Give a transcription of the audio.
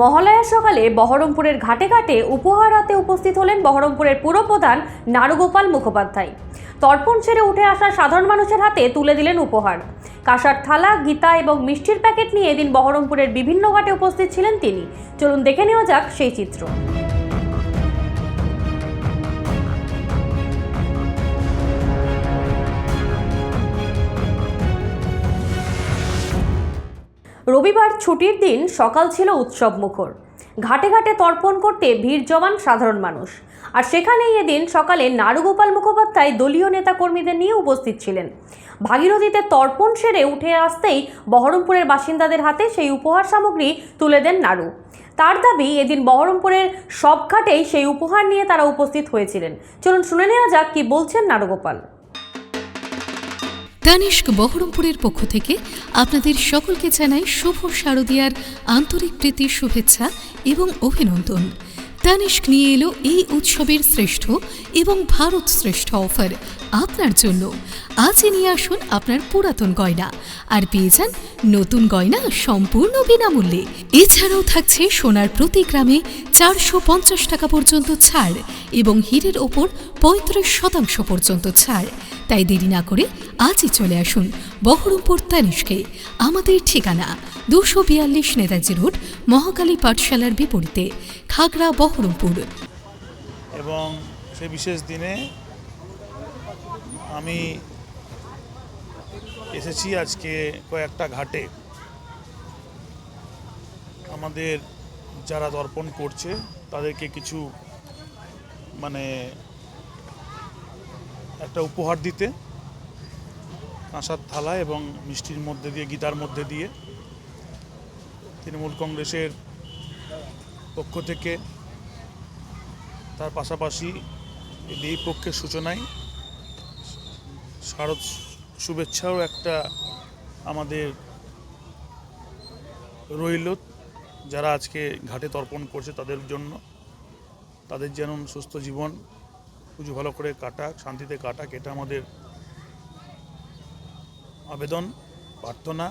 মহালয়ার সকালে বহরমপুরের ঘাটে ঘাটে উপহার হাতে উপস্থিত হলেন বহরমপুরের পুরপ্রধান নারুগোপাল মুখোপাধ্যায়। তর্পণ ছেড়ে উঠে আসা সাধারণ মানুষের হাতে তুলে দিলেন উপহার। কাঁসার থালা, গীতা এবং মিষ্টির প্যাকেট নিয়ে এদিন বহরমপুরের বিভিন্ন ঘাটে উপস্থিত ছিলেন তিনি। চলুন দেখে নেওয়া যাক সেই চিত্র। রবিবার ছুটির দিন সকাল ছিল উৎসব মুখর। ঘাটে ঘাটে তর্পণ করতে ভিড় জমান সাধারণ মানুষ। আর সেখানেই এদিন সকালে নারুগোপাল মুখোপাধ্যায় দলীয় নেতাকর্মীদের নিয়ে উপস্থিত ছিলেন। ভাগীরথীতে তর্পণ সেরে উঠে আসতেই বহরমপুরের বাসিন্দাদের হাতে সেই উপহার সামগ্রী তুলে দেন নাড়ু তার দাবি, এদিন বহরমপুরের সব ঘাটেই সেই উপহার নিয়ে তারা উপস্থিত হয়েছিলেন। চলুন শুনে নেওয়া যাক কি বলছেন নারুগোপাল। দানিস্ক বহরমপুরের পক্ষ থেকে আপনাদের সকলকে জানাই শুভ শারদিয়ার আন্তরিক প্রীতি, শুভেচ্ছা এবং অভিনন্দন। দানিস্ক নিয়ে এলো এই উৎসবের শ্রেষ্ঠ এবং ভারত শ্রেষ্ঠ অফার আপনার জন্য। আজই নিয়ে আসুন আপনার পুরাতন গয়না আর পেয়ে যান নতুন গয়না সম্পূর্ণ বিনামূল্যে। এছাড়াও থাকছে সোনার প্রতি গ্রামে চারশো পঞ্চাশ টাকা পর্যন্ত ছাড় এবং হীরের ওপর পঁয়ত্রিশ শতাংশ পর্যন্ত ছাড়। তাই দেরি না করে আজই চলে আসুন বহরমপুর তানিশকে আমাদের ঠিকানা দুশো বিয়াল্লিশ নেতাজি রোড, মহাকালী পাঠশালার বিপরীতে, খাগড়া, বহরমপুর। এবং সে বিশেষ দিনে আমি এসেছি আজকে কয়েকটা ঘাটে। আমাদের যারা দর্পণ করছে, তাদেরকে কিছু মানে একটা উপহার দিতে। কাঁসার থালা এবং মিষ্টির মধ্যে দিয়ে, গীতার মধ্যে দিয়ে তৃণমূল কংগ্রেসের পক্ষ থেকে তার পাশাপাশি এই পক্ষের সূচনায় শারদ শুভেচ্ছাও একটা আমাদের রইল, যারা আজকে ঘাটে তর্পণ করছে তাদের জন্য। তাদের যেন সুস্থ জীবন, পুজো ভালো করে কাটাক, শান্তিতে কাটাক, এটা আমাদের আবেদন প্রার্থনা